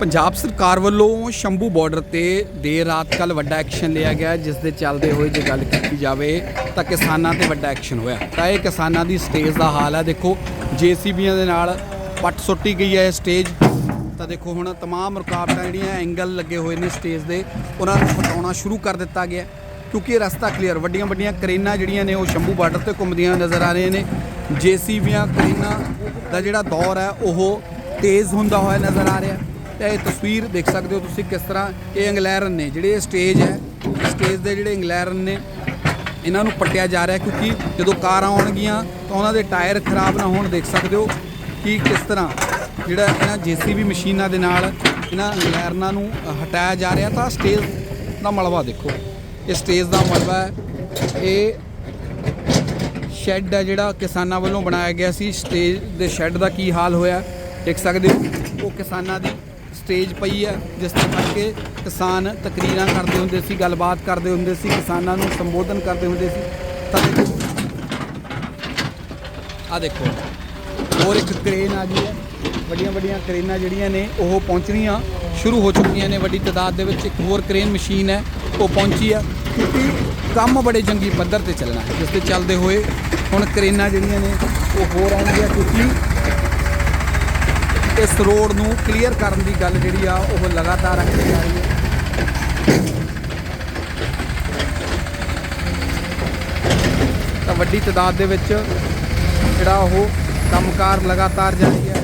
ਪੰਜਾਬ ਸਰਕਾਰ ਵੱਲੋਂ ਸ਼ੰਭੂ ਬਾਰਡਰ ਤੇ ਦੇਰ ਰਾਤ ਕੱਲ ਵੱਡਾ ਐਕਸ਼ਨ ਲਿਆ ਗਿਆ ਜਿਸ ਦੇ ਚੱਲਦੇ ਹੋਏ ਜੇ ਗੱਲ ਕੀਤੀ ਜਾਵੇ ਤਾਂ ਕਿਸਾਨਾਂ ਤੇ ਵੱਡਾ ਐਕਸ਼ਨ ਹੋਇਆ ਤਾਂ ਇਹ ਕਿਸਾਨਾਂ ਦੀ ਸਟੇਜ ਦਾ ਹਾਲ ਹੈ ਦੇਖੋ ਜੀਸੀਬੀਆਂ ਦੇ ਨਾਲ ਪੱਟ ਸੁੱਟੀ ਗਈ ਹੈ ਇਹ ਸਟੇਜ ਤਾਂ ਦੇਖੋ ਹੁਣ तमाम ਰੁਕਾਵਟਾਂ ਜਿਹੜੀਆਂ ਐਂਗਲ ਲੱਗੇ ਹੋਏ ਨੇ ਸਟੇਜ ਦੇ ਉਹਨਾਂ ਨੂੰ ਹਟਾਉਣਾ ਸ਼ੁਰੂ ਕਰ ਦਿੱਤਾ ਗਿਆ ਕਿਉਂਕਿ ਇਹ ਰਸਤਾ ਕਲੀਅਰ ਵੱਡੀਆਂ ਵੱਡੀਆਂ ਕਰੇਨਾਂ ਜਿਹੜੀਆਂ ਨੇ ਉਹ ਸ਼ੰਭੂ ਬਾਰਡਰ ਤੇ ਘੁੰਮਦੀਆਂ ਨਜ਼ਰ ਆ ਰਹੀਆਂ ਨੇ ਜੀਸੀਬੀਆਂ ਕਰੇਨਾਂ ਦਾ ਜਿਹੜਾ ਦੌਰ ਹੈ ਉਹ ਤੇਜ਼ ਹੁੰਦਾ ਹੋਇਆ ਨਜ਼ਰ ਆ ਰਿਹਾ ਤਾਂ ਇਹ ਤਸਵੀਰ ਦੇਖ ਸਕਦੇ ਹੋ ਤੁਸੀਂ ਕਿਸ ਤਰ੍ਹਾਂ ਇਹ ਇੰਗਲੈਰਨ ਨੇ, ਜਿਹੜੇ ਸਟੇਜ ਹੈ ਸਟੇਜ ਦੇ ਜਿਹੜੇ ਇੰਗਲੈਰਨ ਨੇ, ਇਹਨਾਂ ਨੂੰ ਪੱਟਿਆ ਜਾ ਰਿਹਾ ਕਿਉਂਕਿ ਜਦੋਂ ਕਾਰਾਂ ਆਉਣਗੀਆਂ ਤਾਂ ਉਹਨਾਂ ਦੇ ਟਾਇਰ ਖਰਾਬ ਨਾ ਹੋਣ, ਦੇਖ ਸਕਦੇ ਹੋ ਕਿ ਕਿਸ ਤਰ੍ਹਾਂ ਜਿਹੜਾ ਇਹਨਾਂ ਜੀਸੀਬੀ ਮਸ਼ੀਨਾਂ ਦੇ ਨਾਲ ਇਹਨਾਂ ਇੰਗਲੈਰਨਾਂ ਨੂੰ ਹਟਾਇਆ ਜਾ ਰਿਹਾ। ਤਾਂ ਸਟੇਜ ਦਾ ਮਲਬਾ ਦੇਖੋ, ਇਹ ਸਟੇਜ ਦਾ ਮਲਬਾ ਹੈ। ਇਹ ਸ਼ੈੱਡ ਹੈ ਜਿਹੜਾ ਕਿਸਾਨਾਂ ਵੱਲੋਂ ਬਣਾਇਆ ਗਿਆ ਸੀ। ਸਟੇਜ ਦੇ ਸ਼ੈੱਡ ਦਾ ਕੀ ਹਾਲ ਹੋਇਆ, ਦੇਖ ਸਕਦੇ ਹੋ। ਉਹ ਕਿਸਾਨਾਂ ਦੀ ਸਟੇਜ ਪਈ ਹੈ ਜਿਸ ਤੇ ਕਰਕੇ ਕਿਸਾਨ ਤਕਰੀਰਾਂ ਕਰਦੇ ਹੁੰਦੇ ਸੀ, ਗੱਲਬਾਤ ਕਰਦੇ ਹੁੰਦੇ ਸੀ, ਕਿਸਾਨਾਂ ਨੂੰ ਸੰਬੋਧਨ ਕਰਦੇ ਹੁੰਦੇ ਸੀ। ਤਾਂ ਦੇਖੋ ਆ ਦੇਖੋ, ਹੋਰ ਇੱਕ ਕ੍ਰੇਨ ਆ ਗਈ ਹੈ। ਵੱਡੀਆਂ ਵੱਡੀਆਂ ਕ੍ਰੇਨਾਂ ਜਿਹੜੀਆਂ ਨੇ, ਉਹ ਪਹੁੰਚਣੀਆਂ ਸ਼ੁਰੂ ਹੋ ਚੁੱਕੀਆਂ ਨੇ। ਵੱਡੀ ਤਾਦਾਦ ਦੇ ਵਿੱਚ ਇੱਕ ਹੋਰ ਕ੍ਰੇਨ ਮਸ਼ੀਨ ਹੈ, ਉਹ ਪਹੁੰਚੀ ਹੈ ਕਿਉਂਕਿ ਕੰਮ ਬੜੇ ਜੰਗੀ ਪੱਧਰ ਤੇ ਚੱਲਣਾ ਹੈ, ਜਿਸ ਤੇ ਚੱਲਦੇ ਹੋਏ ਹੁਣ ਕ੍ਰੇਨਾਂ ਜਿਹੜੀਆਂ ਨੇ, ਉਹ ਹੋਰ ਆਉਣਗੀਆਂ ਕਿਉਂਕਿ ਇਸ ਰੋਡ ਨੂੰ ਕਲੀਅਰ ਕਰਨ ਦੀ ਗੱਲ ਜਿਹੜੀ ਆ, ਉਹ ਲਗਾਤਾਰ ਅੱਗੇ ਜਾ ਰਹੀ ਹੈ। ਤਾਂ ਵੱਡੀ ਤਾਦਾਦ ਦੇ ਵਿੱਚ ਜਿਹੜਾ ਉਹ ਕੰਮਕਾਰ ਲਗਾਤਾਰ ਜਾਰੀ ਹੈ।